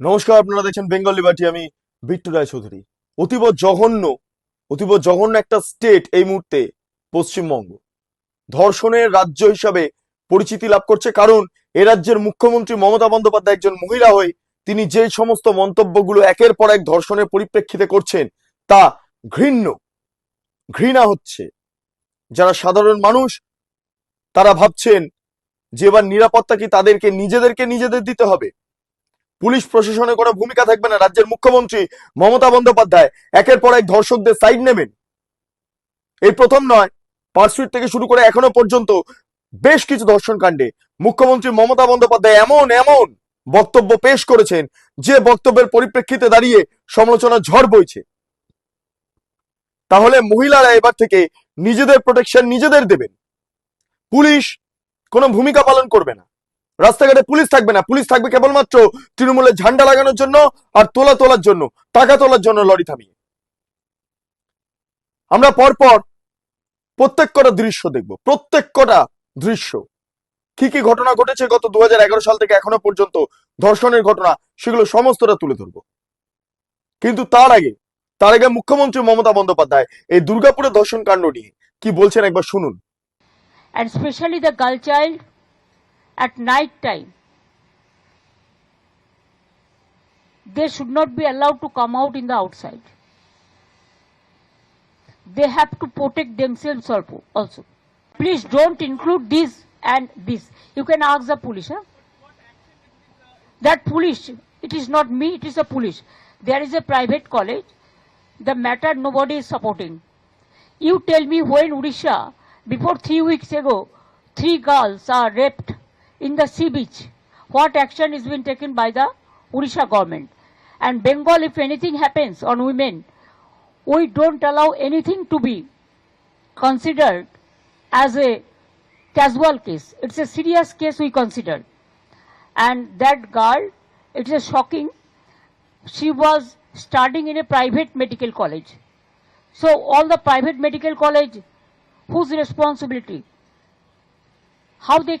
নমস্কার, আপনারা দেখছেন বেঙ্গল লিবার্টি, আমি বিট্টু রায় চৌধুরী। অতীব জঘন্য অতীব জঘন্য একটা স্টেট এই মুহূর্তে পশ্চিমবঙ্গ। ধর্ষণের রাজ্য হিসাবে পরিচিতি লাভ করছে কারণ এ রাজ্যের মুখ্যমন্ত্রী মমতা বন্দ্যোপাধ্যায় একজন মহিলা হয়ে তিনি যে সমস্ত মন্তব্যগুলো একের পর এক ধর্ষণের পরিপ্রেক্ষিতে করছেন, তা ঘৃণ্য। ঘৃণা হচ্ছে। যারা সাধারণ মানুষ, তারা ভাবছেন যে এবার নিরাপত্তা কি তাদেরকে, নিজেদেরকে নিজেদের দিতে হবে? পুলিশ প্রশাসনের কোনো ভূমিকা থাকবে না। রাজ্যের মুখ্যমন্ত্রী মমতা বন্দ্যোপাধ্যায় একের পর এক ধর্ষকদের সাইড নেবেন। এই প্রথম নয় পার্সুইট থেকে শুরু করে এখনও পর্যন্ত বেশ কিছু ধর্ষণ কাণ্ডে মুখ্যমন্ত্রী মমতা বন্দ্যোপাধ্যায় এমন এমন বক্তব্য পেশ করেছেন, যে বক্তব্যের পরিপ্রেক্ষিতে দাঁড়িয়ে সমালোচনা ঝড় বইছে। তাহলে মহিলারা এবার থেকে নিজেদের প্রোটেকশন নিজেদের দেবেন। পুলিশ কোনো ভূমিকা পালন করবে না। রাস্তাঘাটে পুলিশ থাকবে না। পুলিশ থাকবে কেবলমাত্র তৃণমূলের ঝান্ডা লাগানোর জন্য আর তোলা তোলার জন্য, টাকা তোলার জন্য লরি থামিয়ে। আমরা পরপর প্রত্যেক কটা দৃশ্য দেখব প্রত্যেক কটা দৃশ্য। কি কি ঘটনা ঘটেছে গত দু সাল থেকে এখনও পর্যন্ত ধর্ষণের ঘটনা, সেগুলো সমস্তটা তুলে ধরবো। কিন্তু তার আগে তার আগে মুখ্যমন্ত্রী মমতা বন্দ্যোপাধ্যায় এই দুর্গাপুরের ধর্ষণ কাণ্ড নিয়ে কি বলছেন একবার শুনুন। And especially the girl child at night time they should not be allowed to come out in the outside. They have to protect themselves also- please don't include this and this. You can ask the police huh? that police it is not me it is the police. There is a private college. The matter nobody is supporting. You tell me when Odisha, before three weeks ago, three girls are raped in the sea beach. What action is being taken by the Odisha government? And Bengal, if anything happens on women, we don't allow anything to be considered as a casual case. It's a serious case we consider. And that girl, it's a shocking. She was studying in a private medical college. So all the private medical college, whose responsibility? How they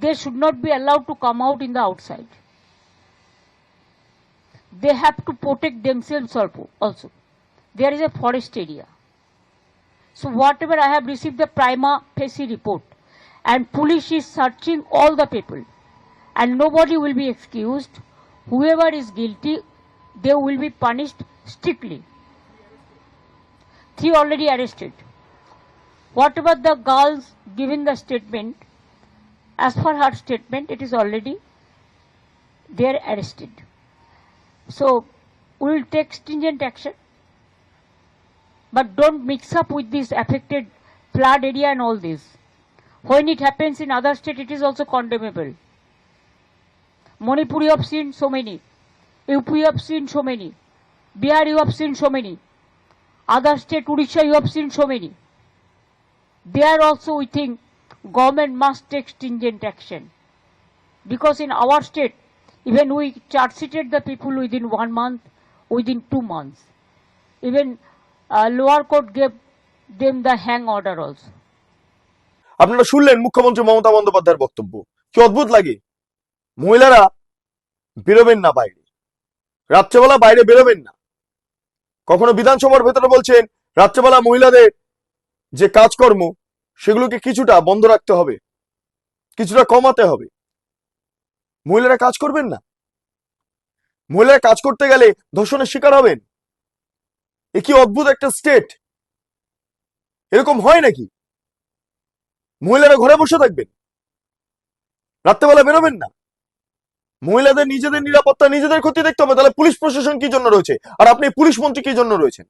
they should not be allowed to come out in the outside. They have to protect themselves also- there is a forest area. So whatever i have received the prima facie report and police is searching all the people and nobody will be excused. Whoever is guilty they will be punished strictly. Three already arrested. Whatever the girls given the statement, as per her statement, it is already they are arrested. So we will take stringent action, but don't mix up with this affected flood area and all this. When it happens in other state, it is also condemnable. Manipur you have seen so many, UP you have seen so many, Bihar you have seen so many other state Odisha you have seen so many. There also we think government must take stringent action. Because in our state, even we charge sheeted the people within one month, within two months. Even uh, lower court gave them the hang order also. আপনারা শুনলেন মুখ্যমন্ত্রী মমতা বন্দ্যোপাধ্যায়ের বক্তব্য কি অদ্ভুত লাগে মহিলারা বেরোবেন না বাইরে রাত্রেবেলা বাইরে বেরোবেন না কখনো বিধানসভার ভেতরে বলছেন রাত্রেবেলা মহিলাদের যে কাজকর্ম সেগুলোকে কিছুটা বন্ধ রাখতে হবে, কিছুটা কমাতে হবে। মহিলারা কাজ করবেন না। মহিলারা কাজ করতে গেলে ধর্ষণের শিকার হবেন। এ কি অদ্ভুত একটা স্টেট এরকম হয় নাকি? মহিলারা ঘরে বসে থাকবেন। রাত্রেবেলা বেরোবেন না। মহিলাদের নিজেদের নিরাপত্তা, নিজেদের ক্ষতি দেখতে হবে। তাহলে পুলিশ প্রশাসন কি জন্য রয়েছে? আর আপনি পুলিশ মন্ত্রী কি জন্য রয়েছেন?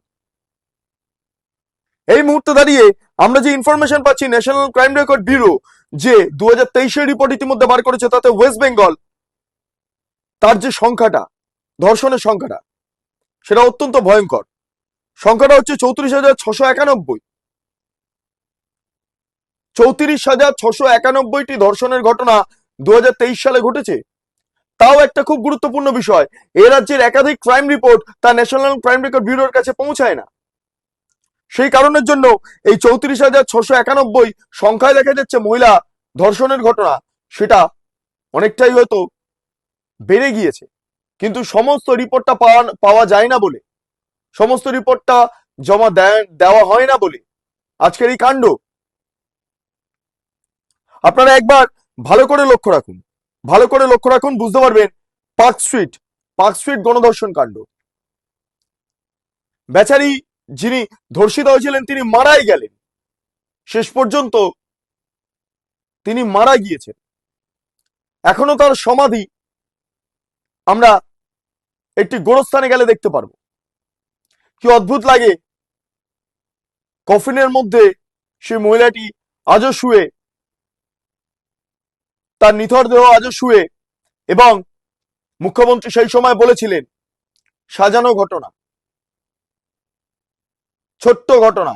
এই মুহূর্তে দাঁড়িয়ে আমরা যে ইনফরমেশন পাচ্ছি ন্যাশনাল ক্রাইম রেকর্ড ব্যুরো যে দু হাজার রিপোর্ট ইতিমধ্যে বার করেছে, তাতে ওয়েস্ট বেঙ্গল তার যে সংখ্যাটা, ধর্ষণের সংখ্যাটা, সেটা অত্যন্ত ভয়ঙ্কর। সংখ্যাটা হচ্ছে চৌত্রিশ হাজার ছশো একানব্বই। চৌত্রিশ হাজার ছশো একানব্বইটি ধর্ষণের ঘটনা দু হাজার তেইশ সালে ঘটেছে। তাও একটা খুব গুরুত্বপূর্ণ বিষয়, এ রাজ্যের একাধিক ক্রাইম রিপোর্ট তা ন্যাশনাল ক্রাইম রেকর্ড ব্যুরোর কাছে পৌঁছায় না। সেই কারণের জন্য এই চৌত্রিশ হাজার ছশো একানব্বই সংখ্যায় দেখা যাচ্ছে মহিলা ধর্ষণের ঘটনা। সেটা অনেকটাই হয়তো বেড়ে গিয়েছে। কিন্তু সমস্ত রিপোর্টটা পাওয়া পাওয়া যায় না বলে, সমস্ত রিপোর্টটা জমা দেওয়া হয় না বলে আজকের এই কাণ্ড। আপনারা একবার ভালো করে লক্ষ্য রাখুন, ভালো করে লক্ষ্য রাখুন, বুঝতে পারবেন পার্ক স্ট্রিট পার্ক স্ট্রিট গণধর্ষণ কাণ্ড। বেচারি যিনি ধর্ষিত হয়েছিলেন, তিনি মারাই গেলেন। শেষ পর্যন্ত তিনি মারা গিয়েছেন। এখনও তার সমাধি আমরা একটি গোরস্থানে গেলে দেখতে পারব। কি অদ্ভুত লাগে, কফিনের মধ্যে সেই মহিলাটি আজও শুয়ে, তার নিথর দেহ আজও শুয়ে, এবং মুখ্যমন্ত্রী সেই সময় বলেছিলেন, সাজানো ঘটনা। ছোট্ট ঘটনা।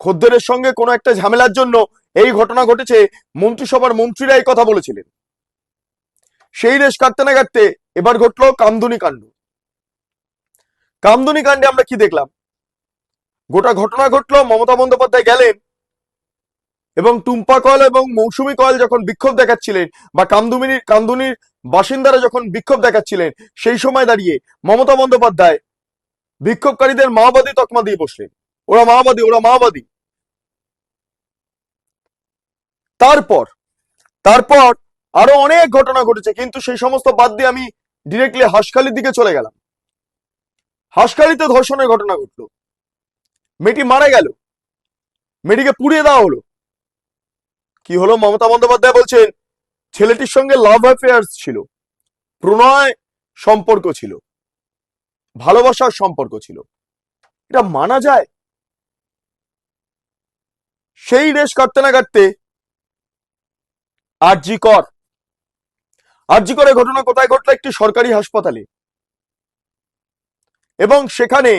খদ্দেরের সঙ্গে কোনো একটা ঝামেলার জন্য এই ঘটনা ঘটেছে, মন্ত্রিসভার মন্ত্রীরা এই কথা বলেছিলেন। সেই রেশ কাটতে না কাটতে এবার ঘটলো কামদুনি কাণ্ড। কামদুনি কাণ্ডে আমরা কি দেখলাম? গোটা ঘটনা ঘটলো, মমতা বন্দ্যোপাধ্যায় গেলেন এবং টুম্পা কল এবং মৌসুমী কল যখন বিক্ষোভ দেখাচ্ছিলেন বা কামদুমিনীর কামদুনির বাসিন্দারা যখন বিক্ষোভ দেখাচ্ছিলেন, সেই সময় দাঁড়িয়ে মমতা বন্দ্যোপাধ্যায় বিক্ষোভকারীদের মাওবাদী তকমা দিয়ে বসলেন। ওরা মাওবাদী ওরা মাওবাদী। তারপর তারপর আরও অনেক ঘটনা ঘটেছে, কিন্তু সেই সমস্ত বাদ দিয়ে আমি ডিরেক্টলি হাসখালির দিকে চলে গেলাম। হাসখালিতে ধর্ষণের ঘটনা ঘটলো। মেয়েটি মারা গেল। মেয়েটিকে পুড়িয়ে দেওয়া হলো। কি হলো? মমতা বন্দ্যোপাধ্যায় বলছেন ছেলেটির সঙ্গে লাভ অ্যাফেয়ার্স ছিল, প্রণয় সম্পর্ক ছিল, ভালোবাসার সম্পর্ক ছিল। এটা মানা যায়? সেই রেশ কাটতে না কাটতে আরজি কর। আরজি করে ঘটনা কোথায় ঘটলো? একটি সরকারি হাসপাতালে। এবং সেখানে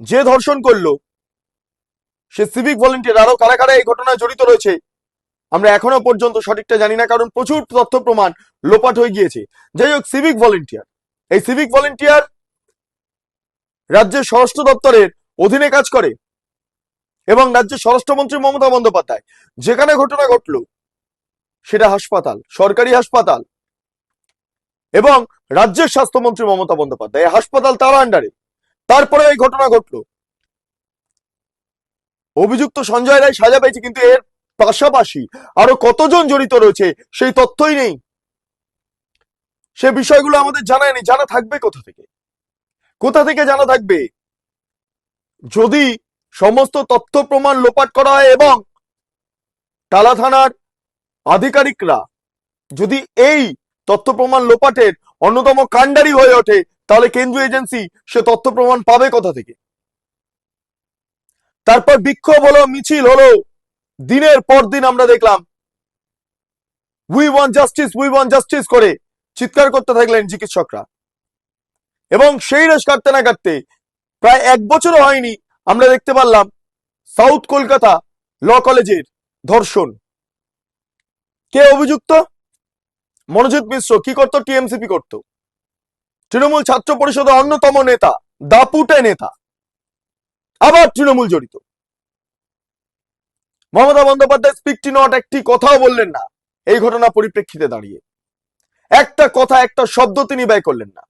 যে ধর্ষণ করল, সে সিভিক ভলেন্টিয়ার আরও কারা কারা এই ঘটনায় জড়িত রয়েছে আমরা এখনও পর্যন্ত সঠিকটা জানি না, কারণ প্রচুর তথ্য প্রমাণ লোপাট হয়ে গিয়েছে। যাই হোক সিভিক ভলেন্টিয়ার এই সিভিক ভলেন্টিয়ার রাজ্যের স্বরাষ্ট্র দপ্তরের অধীনে কাজ করে এবং রাজ্যের স্বরাষ্ট্রমন্ত্রী মমতা বন্দ্যোপাধ্যায়। যেখানে ঘটনা ঘটলো, সেটা হাসপাতাল, সরকারি হাসপাতাল এবং রাজ্যের স্বাস্থ্যমন্ত্রী মমতা বন্দ্যোপাধ্যায়। হাসপাতাল তার আন্ডারে তারপরে এই ঘটনা ঘটলো। অভিযুক্ত সঞ্জয় রায় সাজা পেয়েছে, কিন্তু এর পাশাপাশি আরও কতজন জড়িত রয়েছে সেই তথ্যই নেই। সে বিষয়গুলো আমাদের জানা নেই, জানা থাকবে কোথা থেকে? কোথা থেকে জানা থাকবে? যদি সমস্ত তথ্য প্রমাণ লোপাট করা হয় এবং টালা থানার আধিকারিকরা যদি এই তথ্য প্রমাণ লোপাটের অন্যতম কাণ্ডারি হয়ে ওঠে, তাহলে কেন্দ্রীয় এজেন্সি সে তথ্য প্রমাণ পাবে কোথা থেকে? তারপর বিক্ষোভ হলো, মিছিল হলো দিনের পর দিন আমরা দেখলাম we want justice we want justice করে চিৎকার করতে থাকলেন চিকিৎসকরা। এবং সেই রেশ কাটতে না কাটতে প্রায় এক বছরও হয়নি, আমরা দেখতে পারলাম সাউথ কলকাতা ল কলেজের ধর্ষণ। কে অভিযুক্ত? মনোজিৎ মিশ্র, কি করতো? টিএমসিপি করত। তৃণমূল ছাত্র পরিষদের অন্যতম নেতা, দাপুটে নেতা। আবার তৃণমূল জড়িত। মমতা বন্দ্যোপাধ্যায় স্পিকটি নট একটি কথাও বললেন না। এই ঘটনা পরিপ্রেক্ষিতে দাঁড়িয়ে। একটা কথা, একটা শব্দ তিনি ব্যয় করলেন না।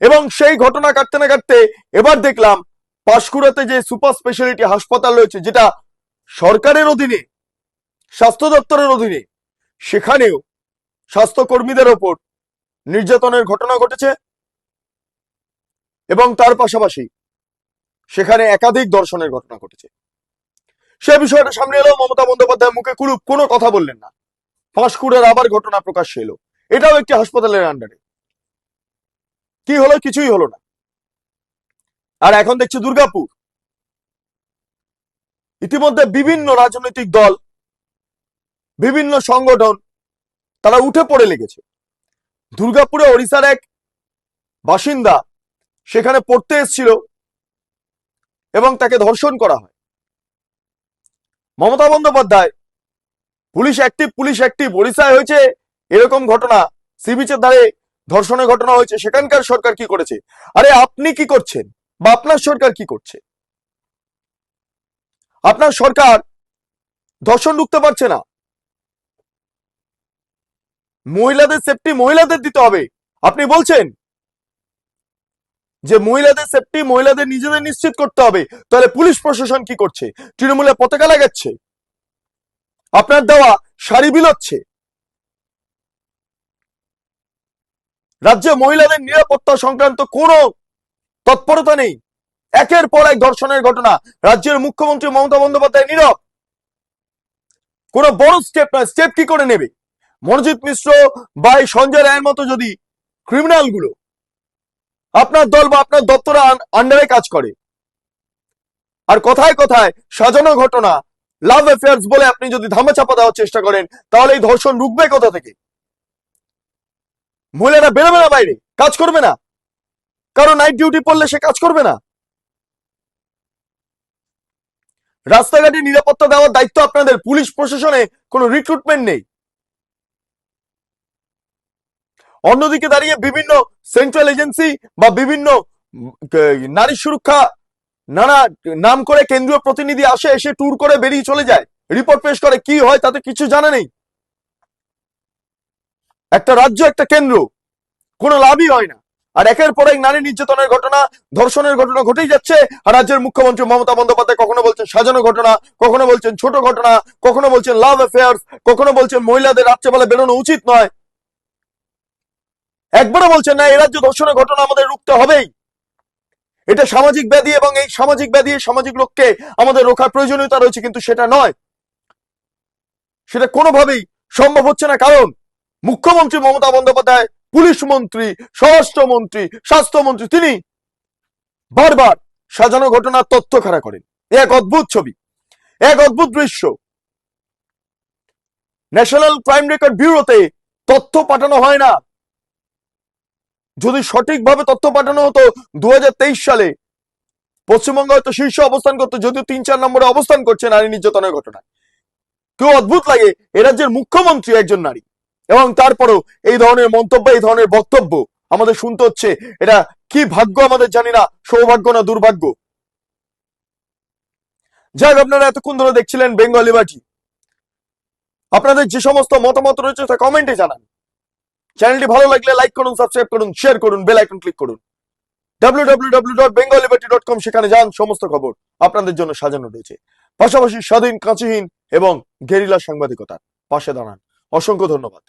এবং সেই ঘটনা কাটতে না কাটতে এবার দেখলাম, পাঁশকুড়াতে যে সুপার স্পেশালিটি হাসপাতাল রয়েছে, যেটা সরকারের অধীনে, স্বাস্থ্য দপ্তরের অধীনে, সেখানেও স্বাস্থ্যকর্মীদের ওপর নির্যাতনের ঘটনা ঘটেছে এবং তার পাশাপাশি সেখানে একাধিক দর্শনের ঘটনা ঘটেছে। সে বিষয়টা সামনে এলো, মমতা বন্দ্যোপাধ্যায় মুখে কুলুপ কোনো কথা বললেন না। পাঁশকুড়ের আবার ঘটনা প্রকাশ্যে এলো। এটাও একটি হাসপাতালের আন্ডারে কি হলো? কিছুই হলো না। আর এখন দেখছি দুর্গাপুর। ইতিমধ্যে বিভিন্ন রাজনৈতিক দল, বিভিন্ন সংগঠন, তারা উঠে পড়ে লেগেছে। দুর্গাপুরে ওড়িশার এক বাসিন্দা সেখানে পড়তে এসেছিল এবং তাকে ধর্ষণ করা হয়। Mamata Bandyopadhyay, police active police active ওড়িশায় হয়েছে এরকম ঘটনা সি বিচের ধারে ধর্ষণের ঘটনা হয়েছে, সেখানকার সরকার কি করেছে? আরে আপনি কি করছেন? বা আপনার সরকার কি করছে? আপনার সরকার ধর্ষণ ঢুকতে পারছে না। মহিলাদের সেফটি মহিলাদের দিতে হবে। আপনি বলছেন যে মহিলাদের সেফটি মহিলাদের নিজেদের নিশ্চিত করতে হবে। তাহলে পুলিশ প্রশাসন কি করছে? তৃণমূলে পতাকা লাগাচ্ছে? আপনার দেওয়া শাড়ি বিলোচ্ছে? রাজ্যে মহিলাদের নিরাপত্তা সংক্রান্ত কোনো তৎপরতা নেই। একের পর এক ধর্ষণের ঘটনা। রাজ্যের মুখ্যমন্ত্রী মমতা বন্দ্যোপাধ্যায় নীরব। কোনো বড় স্টেপ নয়। স্টেপ কি করে নেবে? মনোজিৎ মিশ্র বা সঞ্জয় রায়ের মতো যদি ক্রিমিনালগুলো আপনার দল বা আপনার দপ্তরে আন্ডারে কাজ করে। আর কথায় কথায় সাজানো ঘটনা লাভ অ্যাফেয়ার্স বলে আপনি যদি ধামাচাপা দেওয়ার চেষ্টা করেন, তাহলে এই ধর্ষণ রুখবে কোথা থেকে? মহিলারা বেরোবে না বাইরে, কাজ করবে না। কারণ নাইট ডিউটি পড়লে সে কাজ করবে না। রাস্তাঘাটে নিরাপত্তা দেওয়ার দায়িত্ব আপনাদের, পুলিশ প্রশাসনে কোনো রিক্রুটমেন্ট নেই। অন্যদিকে দাঁড়িয়ে বিভিন্ন সেন্ট্রাল এজেন্সি বা বিভিন্ন নারী সুরক্ষা, নানা নাম করে কেন্দ্রীয় প্রতিনিধি আসে, এসে ট্যুর করে বেরিয়ে চলে যায়। রিপোর্ট পেশ করে, কি হয় তাতে কিছু জানা নেই। একটা রাজ্য, একটা কেন্দ্র, কোনো লাভই হয় না। আর একের পর এক নারী নির্যাতনের ঘটনা, ধর্ষণের ঘটনা ঘটেই যাচ্ছে। আর রাজ্যের মুখ্যমন্ত্রী মমতা বন্দ্যোপাধ্যায় কখনো বলছেন সাজানো ঘটনা, কখনো বলছেন ছোট ঘটনা, কখনো বলছেন লাভ অ্যাফেয়ার্স কখনো বলছেন মহিলাদের রাত্রেবেলা বেরোনো উচিত নয়। একবারও বলছেন না, এই রাজ্য ধর্ষণের ঘটনা আমাদের রুখতে হবেই। এটা সামাজিক ব্যাধি এবং এই সামাজিক ব্যাধি সামাজিক লোককে আমাদের রোখার প্রয়োজনীয়তা রয়েছে, কিন্তু সেটা নয়। সেটা কোনোভাবেই সম্ভব হচ্ছে না, কারণ মুখ্যমন্ত্রী মমতা বন্দ্যোপাধ্যায়, পুলিশ মন্ত্রী, স্বরাষ্ট্রমন্ত্রী, স্বাস্থ্যমন্ত্রী, তিনি বারবার সাজানো ঘটনার তথ্য খাড়া করেন। এক অদ্ভুত ছবি, এক অদ্ভুত দৃশ্য। ন্যাশনাল ক্রাইম রেকর্ড ব্যুরোতে তথ্য পাঠানো হয় না। যদি সঠিকভাবে তথ্য পাঠানো হতো দু হাজার তেইশ সালে, পশ্চিমবঙ্গ হয়তো শীর্ষ অবস্থান করতো, যদিও তিন চার নম্বরে অবস্থান করছে নারী নির্যাতনের ঘটনায়। কেউ অদ্ভুত লাগে, এ রাজ্যের মুখ্যমন্ত্রী একজন নারী, এবং তারপরেও এই ধরনের মন্তব্য, এই ধরনের বক্তব্য আমাদের শুনতে হচ্ছে। এটা কি ভাগ্য আমাদের জানি না, সৌভাগ্য না দুর্ভাগ্য? যাক আপনারা এতক্ষণ ধরে দেখছিলেন বেঙ্গলি বাটি আপনাদের যে সমস্ত মতামত রয়েছে তা কমেন্টে জানান। চ্যানেলটি ভালো লাগলে লাইক করুন সাবস্ক্রাইব করুন শেয়ার করুন বেল আইকন ক্লিক করুন। www.bengalibati.com সেখানে যান, সমস্ত খবর আপনাদের জন্য সাজানো রয়েছে। পাশাপাশি স্বাধীন, কাঁচিহীন এবং গেরিলা সাংবাদিকতার পাশে দাঁড়ান। অসংখ্য ধন্যবাদ।